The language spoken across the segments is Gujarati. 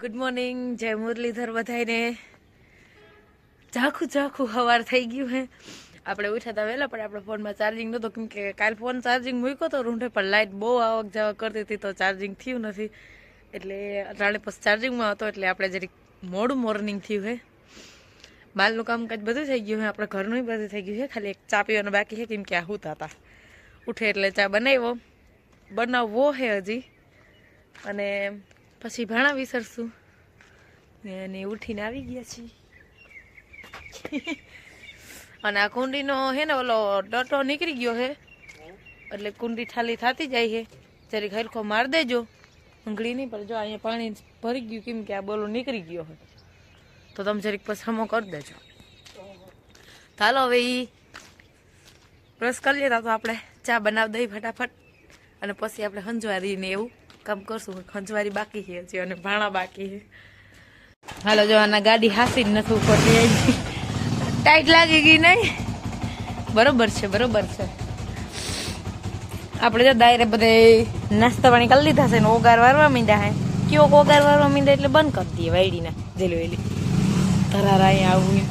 ગુડ મોર્નિંગ જય મુરલીધર બધાને ઝાખું ઝાખું સવાર થઈ ગયું હે. આપણે ઉઠ્યા હતા વહેલા, પણ આપણે ફોનમાં ચાર્જિંગ નહોતો, કેમ કે કાલ ફોન ચાર્જિંગ મૂક્યો તો રૂંઢે, પણ લાઇટ બહુ આવક જાવક કરતી હતી તો ચાર્જિંગ થયું નથી. એટલે રાણે પછી ચાર્જિંગમાં હતો, એટલે આપણે જરીક મોડું મોર્નિંગ થયું હે. માલનું કામકાજ બધું થઈ ગયું હે, આપણે ઘરનું બધું થઈ ગયું છે ખાલી એક ચા પીવાનું બાકી છે કેમ કે આ હું હતા ઉઠે એટલે ચા બનાવ્યો. બનાવવો હે હજી. અને પછી ભાણા વિસરશું. ને અને ઉઠીને આવી ગયા છીએ. અને આ કુંડીનો હે ને ઓલો ડટો નીકળી ગયો હે. એટલે કુંડી ખાલી થતી જાય છે જરીક હરખો માર દેજો. ઊંઘળી નહીં પણ જો અહીંયા પાણી ભરી ગયું કેમ કે આ બોલો નીકળી ગયો હોય તો તમે જરીક પછી હમો કરી દેજો. ચાલો હવે એ બ્રશ કરી લેતા તો આપણે ચા બનાવી દઈ ફટાફટ. અને પછી આપણે હંજવારી ને એવું. કામ કરશું ખંજવારી બાકી છે હજી અને ભાણા બાકી છે. હાલો, જો આના ગાડી હાસી જ નથી ઉપડતી ટાઈટ લાગી ગઈ નહીં? બરોબર છે બરોબર છે. આપણે જો દાયરે બધે નાસ્તા પાણી કરી લીધા છે ને ઓગાર વારવા મીંડા હે. કયો ઓગાર વારવા મીંડા એટલે બંધ કરી દઈએ વાયડીના. જેલી વેલી તરાર અહીંયા આવું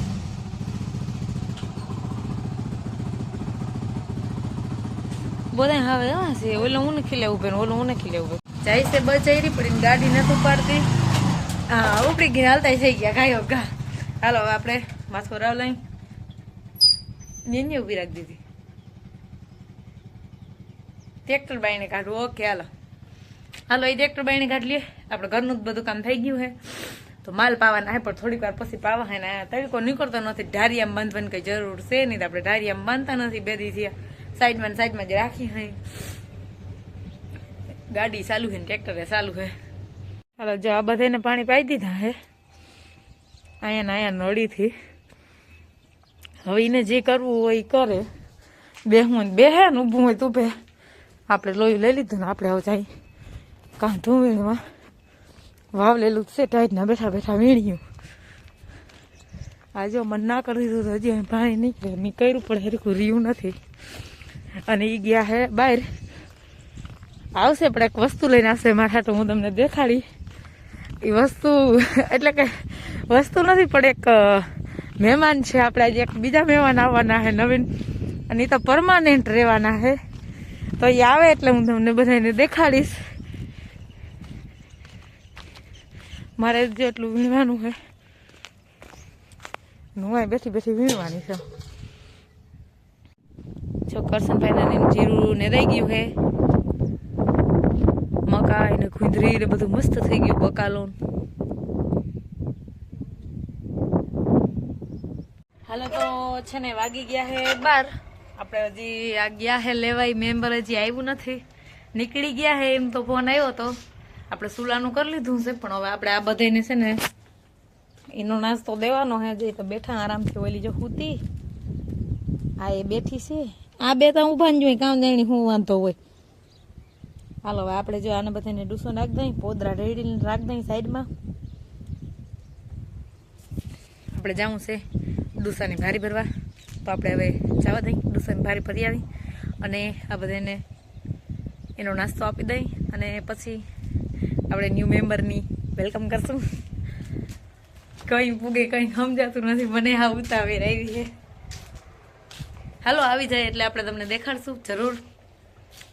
બધા હવે હા છે, ઓલો હું નથી લેવું પેન ઓલું હું નથી લેવું. જાય છે બચારી પડી ગાડી નથી ઉપાડતી. હા, ઉપડી ગઈ હાલતા થઈ ગયા, ગાયો ગા હાલો આપણે માથો રાવ લઈ. નીની ઊભી રાખી દીધી. ટ્રેક્ટર બાઈને કાઢવું ઓકે, હાલો. હાલો, એ ટ્રેક્ટર બાઈને કાઢ લઈએ આપણે ઘરનું જ બધું કામ થઈ ગયું હે તો માલ પાવાના હે પણ થોડીક વાર પછી પાવા હે ને તરીકો નીકળતો નથી. ઢારિયામાં બાંધવાની કઈ જરૂર છે નહીં આપણે ઢારિયામાં બાંધતા નથી બે દી થયા. સાઈડમાં સાઈડમાં જ રાખી હે ગાડી ચાલુ છે ને ટ્રેક્ટરે ચાલુ છે. હાલો, જો આ બધાને પાણી પાઈ દીધા હે અહીંયા અહીંયા નળીથી. હવે એને જે કરવું હોય એ કરે. બેહવું બે હે ને ઊભું હોય તું બે આપણે લોહી લઈ લીધું ને આપણે હવે જાય. કાં વીણવા વાવ લેલું છે ટાઈટના બેઠા બેઠા વીણ્યું. આજે મને ના કરી દીધું તો હજી પાણી નીકળે. મેં કર્યું પણ હરખું રહ્યું નથી. અને એ ગયા હે બહાર. આવશે, પણ એક વસ્તુ લઈને આવશે મારા તો હું તમને દેખાડી. એ વસ્તુ, એટલે કે વસ્તુ નથી, પણ એક મહેમાન છે આપણે આજે, એક બીજા મહેમાન આવવાના છે નવીન. અને એ તો પરમાનન્ટ રહેવાના છે. તો એ આવે એટલે હું તમને બધાને દેખાડીશ. મારે જેટલું વીણવાનું છે. હું બેઠી બેઠી વીણવાની છે. જો કરશનભાઈ ને જીરું ને રહી ગયું છે. મકાઈ ને ખુંદરી ને બધું મસ્ત થઈ ગયું બકાલો ને. હાલો તો છે ને વાગી ગયા હે બાર. આપણે હજી આ ગયા હે લેવાય મેમ્બર હજી આવ્યું નથી. નીકળી ગયા હે એમ તો ફોન આવ્યો તો. આપણે સુલાનું કરી લીધું છે, પણ હવે આપણે આ બધાને છે ને એનો નાસ્તો દેવાનો હે. જે તો બેઠા આરામથી ઓલી જો હુતી. આ એ બેઠી છે. આ બે તો ઊભા જ હોય કામ જાણી હું વાંધો હોય. હાલો, આપણે જો આને બધાને ડૂસો નાખ દઈ, પોદરા રેડીને રાખ દઈ સાઈડમાં. આપણે જવું છે ડૂસાની ભારી ભરવા. તો આપણે હવે જવા દઈ, ડૂસાની ભારી ભરી આવી. અને આ બધાને એનો નાસ્તો આપી દઈ. અને પછી આપણે ન્યૂ મેમ્બરની વેલકમ કરશું. કંઈ પૂગે, કંઈ સમજાતું નથી. મને આ ઉતાવી આવી છે. હાલો, આવી જાય એટલે આપણે તમને દેખાડશું. જરૂર.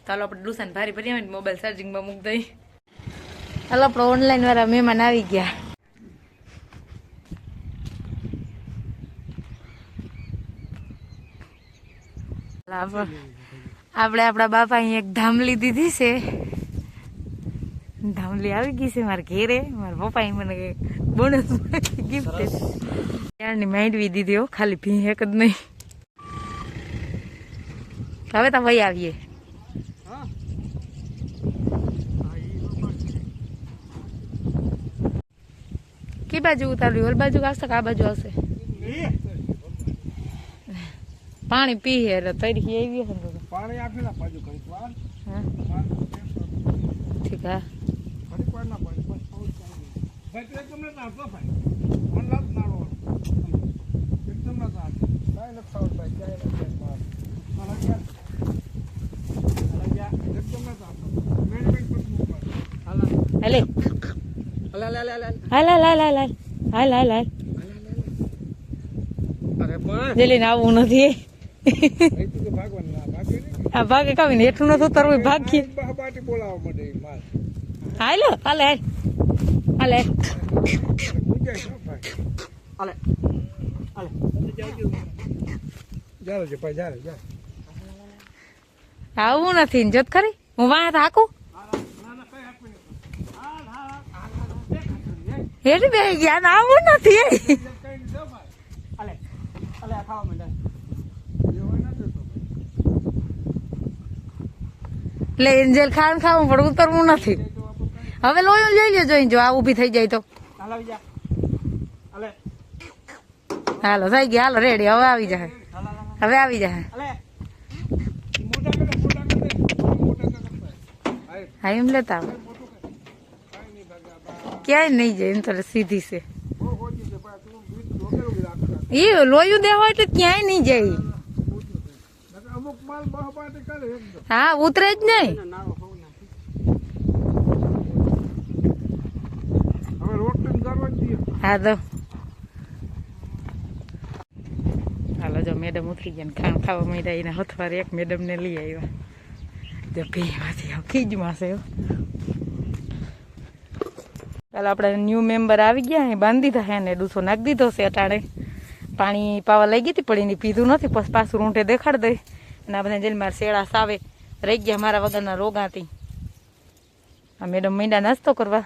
ચાલો આપણે ડુસાને ભારી ભરી આવે મોબાઈલ ચાર્જિંગમાં મૂક દઈ ચાલો આપણે ઓનલાઈન વાળા મહેમાન આવી ગયા. આપણે આપણે આપણા બાપા અહીં એક ધામલી દીધી છે. ધામલી આવી ગઈ છે મારા ઘેરે. મારા પપ્પાએ મને બોનસ ગિફ્ટ ત્યારની માંડવી દીધી હો ખાલી ભી એક જ નહીં. હવે તો ભાઈ આવીએ. કી બાજુ ઉતાર્યું ઓલ બાજુ આવશે કે આ બાજુ આવશે પાણી પી હે એટલે તરી એવી હશે ને પાણી આપેલા બાજુ કરી વાર હા. ઠીક હા. ઘડી વાર ના પાડી બસ પાઉચ ચાલી ભાઈ તું એકદમ ના આપતો ભાઈ. મન લાગ નાડો એકદમ ના સાથ કાઈ ન ખાવ ભાઈ કાઈ ન ખાવ માર મારા ગયા મારા ગયા એકદમ ના આપતો મેન મેન પર મૂક હાલા. હેલે. હાલ હાલ હાલ હાલ. હાલ. હાલ હાલ હાલ હાલ હાલ હાલ. હાલ હાલ અરે પણ. જેલીને આવવું નથી આ ભાગે કાવીને એટલું નથી ઉતરવું ભાગીએ. હાલો હાલ હાલ હાલ. આવું નથી જોત ખરી. હું વાહ હાકું. હેઠી બે ગયા ને આવું નથી. હાલે આ ખાવા માંડે. એવો નથી તો એટલે એન્જલ ખાવાનું ખાવું પણ ઉતરવું નથી. હવે લોયો લઈ લેજો જો આ ઊભી થઈ જાય તો. હાલ થઈ ગયા હાલો રેડી હવે આવી જાય. હવે આવી જાય હા એમ લેતા આવો. ક્યાંય નહીં જાય એમ તો સીધી છે. એ લોયું દેવા એટલે ક્યાંય નહીં જાય. હા ઉતરે જ નહીં. હા તો. હાલો જો મેડમ ઉતરી ગયા ખાણ ખાવા માંડ્યા એના હથવાર એક મેડમને લઈ આવ્યા. જો ભીમાંથી ખીજમાં છે ચાલો આપણે ન્યૂ મેમ્બર આવી ગયા અહીં બાંધી દીધા હે ને ડૂસો નાખી દીધો છે અટાણે. પાણી પાવા લઈ ગઈ હતી, પણ એને પીધું નથી, પછી પાછું રૂંટે દેખાડ દઈ. અને બધા જેલ મારા શેડા સાવે, રહી ગયા મારા વગરના રોગાથી. આ મેડમ મીંડા નાસ્તો કરવા.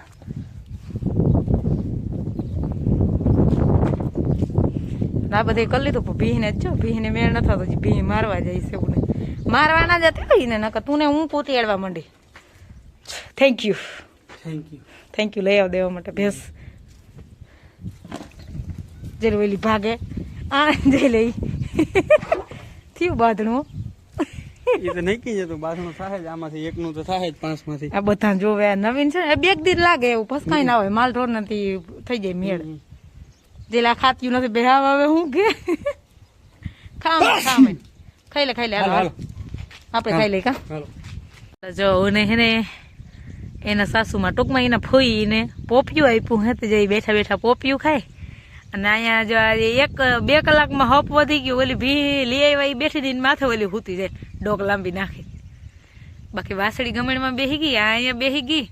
આ બધે કરી લીધું ભીને જ જો ભીને મેળ ન થતો ભી મારવા જાય છે એવું મારવાના જ હતી ને, નકર તું ને હું પોતી માંડી. Thank you thank you thank you લઈ આવ દેવા માટે ભેંસ. જેલ વેલી ભાગે આ જઈ લઈ થયું બાંધણું. એ તો નહીં જતું બાસણું થાય જ આમાંથી એકનું તો થાય જ પાંચમાંથી. આ બધા જોવે નવીન છે ને બે દિન લાગે એવું ફસકાઈ ના હોય માલ ઢોર નથી થઈ જાય મેળ. જેલા ખાત્યું નથી બેહાવ આવે હું કે? ખામે ખામે. ખાઈ લે ખાઈ લે હાલો. આપણે ખાઈ લઈ કા? જો ને એના સાસુમાં ટૂંકમાં એના ફોઈ ને પોપિયું આપ્યું હે તો જઈ બેઠા બેઠા પોપિયું ખાય. અને અહીંયા જો એક, બે કલાકમાં હપ વધી ગયું, ઓલી ભી લઈ આવ્યા બેઠી દઈને માથે ઓલી હૂતી જાય, ડોક લાંબી નાખી. બાકી વાસળી ગમણમાં બેસી ગઈ અહીંયા બેસી ગઈ.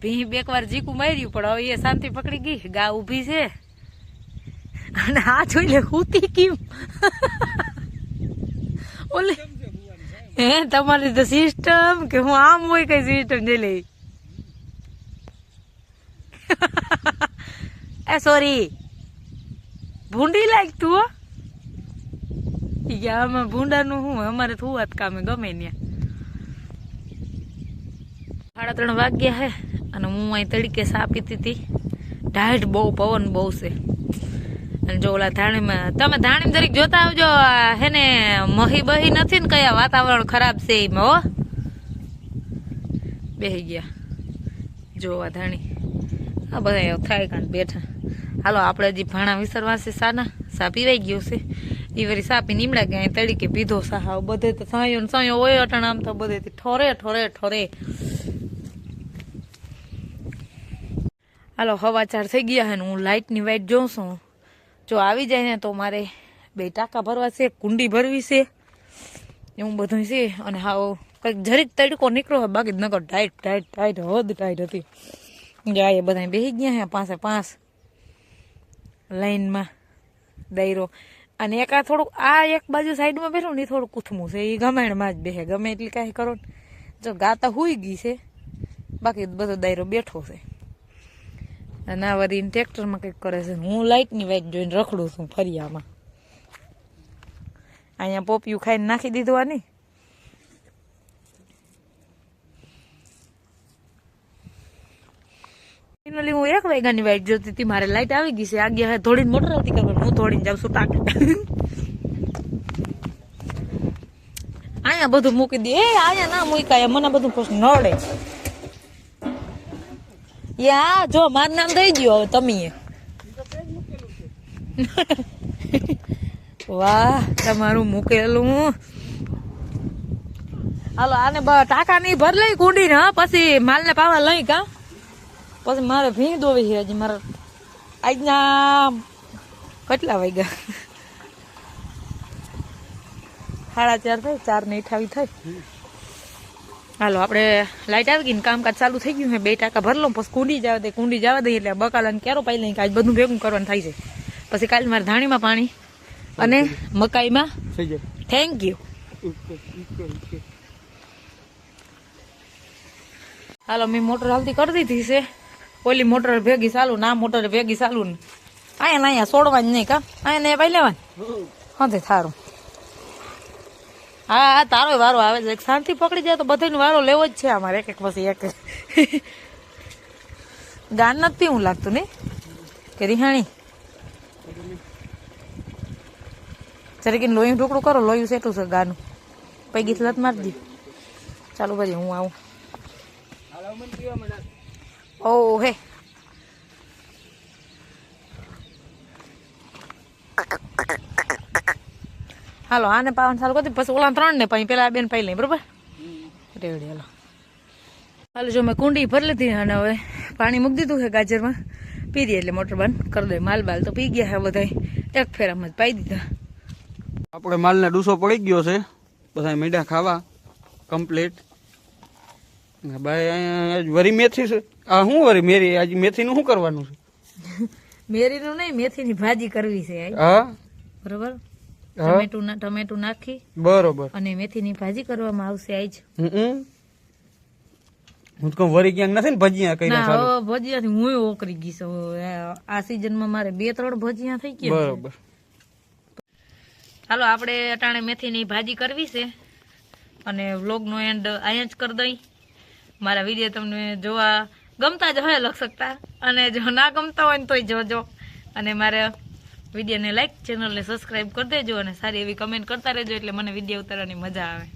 ભી બે વાર જીકું માર્યું, પણ હવે એ શાંતિ પકડી ગઈ, ગા ઊભી છે. અને આ જોઈ લે, હૂતી કેમ? ઓલી, હે, તમારી તો સિસ્ટમ કે હું આમ હોય કઈ સિસ્ટમ જઈ લઈ. એ સોરી ભૂંડી લાગ તું, હો. આમાં ભૂંડાનું શું, અમારે તો વાત કામે ગમે ત્યાં સાડા ત્રણ વાગ્યા હે, અને હું અહીં તડકે સા પીતી હતી ઢાઢ બહુ પવન બહુ છે. અને જો ઓલા ધાણીમાં, તમે ધાણી તરીકે જોતા આવજો હે ને, મહી બહી નથી ને કયા વાતાવરણ ખરાબ છે એમાં, હો. બેહી ગયા. જોવા ધાણી. આ બધા થાય કાન બેઠા. હાલો, આપણે હજી ભાણા વિસરવા છે સાના. સા પીવાઈ ગયો છે. એ વળી સાપી નીમડા ગયા તળીકે પીધો સા. હાવ બધે તો સાયો ને સાયો હોય અટણ આમ તો બધે ઠોરે ઠોરે ઠોરે. હાલો હવા ચાર થઈ ગયા હે હું લાઇટની વાઇટ જોઉં છું. જો આવી જાય ને તો મારે બે ટાંકા ભરવા છે કુંડી ભરવી છે. એવું બધું છે. અને હાવ કંઈક જરીક તડકો નીકળ્યો બાકી નગર ટાઈટ ટાઈટ ટાઈટ હદ ટાઈટ હતી. જાય એ બધા બેસી ગયા હે, પાસે પાંચ લાઈનમાં દાયરો અને એક આ થોડુંક, આ એક બાજુ સાઈડમાં બેઠું ને એ થોડું કૂથમું છે. એ ગમાણમાં જ બેસે ગમે એટલી કાંઈ કરો ને. જો ગાતા હુઈ ગઈ છે, બાકી બધો દાયરો બેઠો છે. અને આ વળી ટ્રેક્ટરમાં કંઈક કરે છે. હું લાઇટની વાઇટ જોઈને રખડું છું ફરિયામાં. અહીંયા પોપિયું ખાઈને નાખી દીધું આ નહીં ફાઇનલી હું એક વાગ્યાની વાઇટ જોતી હતી, મારે લાઇટ આવી ગઈ છે. આગે હવે થોડીને મોટર હતી ખબર, હું થોડીને જાઉં છું ટાક. અહીંયા બધું મૂકી દે. એ અહીંયા ના મૂકાય, મને બધું પછી નડે. યા જો, મારું નામ દઈ ગયો હવે તમે વાહ, તમારું મૂકેલું. હાલો, આને ટાકા ટાંકા ની ભર લઈ કુંડી ને પછી માલ ને પાવા લઈ કા? પછી મારે ભીંગ દોવી છે હજી. મારે આજના કેટલા વાગ્યા? સાડા ચાર થાય ચાર ને અઠાવી થાય હાલો આપણે લાઇટ આવી ગઈ ને કામકાજ ચાલુ થઈ ગયું બે ટાકા ભરલો પછી કુંડી જવા દે કુંડી જવા દઈએ એટલે બકાલાને ક્યારો પાઈ લઈ આજ બધું ભેગું કરવાનું થાય છે. પછી કાલે મારે ધાણીમાં પાણી અને મકાઈમાં. થેન્ક યુ હાલો મેં મોટર હાલતી કરી દીધી છે. ઓલી મોટર ભેગી ચાલુ ના મોટર ભેગી ચાલુ ને. અહીંયા અહીંયા છોડવાની નહીં કા? અહીંયા ને ભાઈ લેવાની હા થારું. હા હા તારો વારો આવે છે. શાંતિ પકડી જાય તો બધાનો વારો લેવો જ છે અમારે. એક એક પછી એક. ગાન નથી પીવું લાગતું ને? કે રિહાણી? જરીક લોહી ઢોકળું કરો લોહી સેટું છે ગાનું. પૈકી લત મારી દી. ચાલો પછી હું આવું. ઓ હે હાલો, આને પાવન સારું કરી પછી ઓલા ત્રણ ને પછી પેલા બેન પાઈ લઈ બરોબર? રેવડી, હાલો. હાલો, જો મેં કુંડી ભરી લીધી અને હવે પાણી મૂકી દીધું છે ગાજરમાં. પી દઈએ એટલે મોટર બંધ કરી દે માલ બાલ તો પી ગયા છે બધા એક ફેરામાં જ પાઈ દીધા. આપણે માલને ડૂસો પડી ગયો છે. બધા મીઠા ખાવા. કમ્પ્લીટ. ભાઈ આજ વરી મેથી છે. આ શું વરી મેરી? આજે મેથીનું શું કરવાનું છે? મેરીનું નહીં મેથીની ભાજી કરવી છે હા? બરોબર. ટમેટું ના ટમેટું નાખી બરોબર. અને મેથીની ભાજી કરવામાં આવશે આજ હું તો વરી ક્યાંક નથી ને ભજીયા કઈ ના ભજીયા ભજીયાથી હું ઓકરી ગઈ છું. આ સીઝનમાં મારે બે ત્રણ ભજીયા થઈ ગયા. બરોબર. હાલો આપણે અટાણે મેથીની ભાજી કરવી છે. અને વ્લોગ નો એન્ડ અહીંયા જ કરી દઈ. મારા વીડિયો તમને જોવા ગમતા જ હોય લક્ષકતા અને જો ના ગમતા હોય ને તોય જોજો. અને મારા વિડીયોને લાઈક ચેનલને સબસ્ક્રાઈબ કરી દેજો અને સારી એવી કમેન્ટ કરતા રહેજો એટલે મને વીડિયો ઉતારવાની મજા આવે.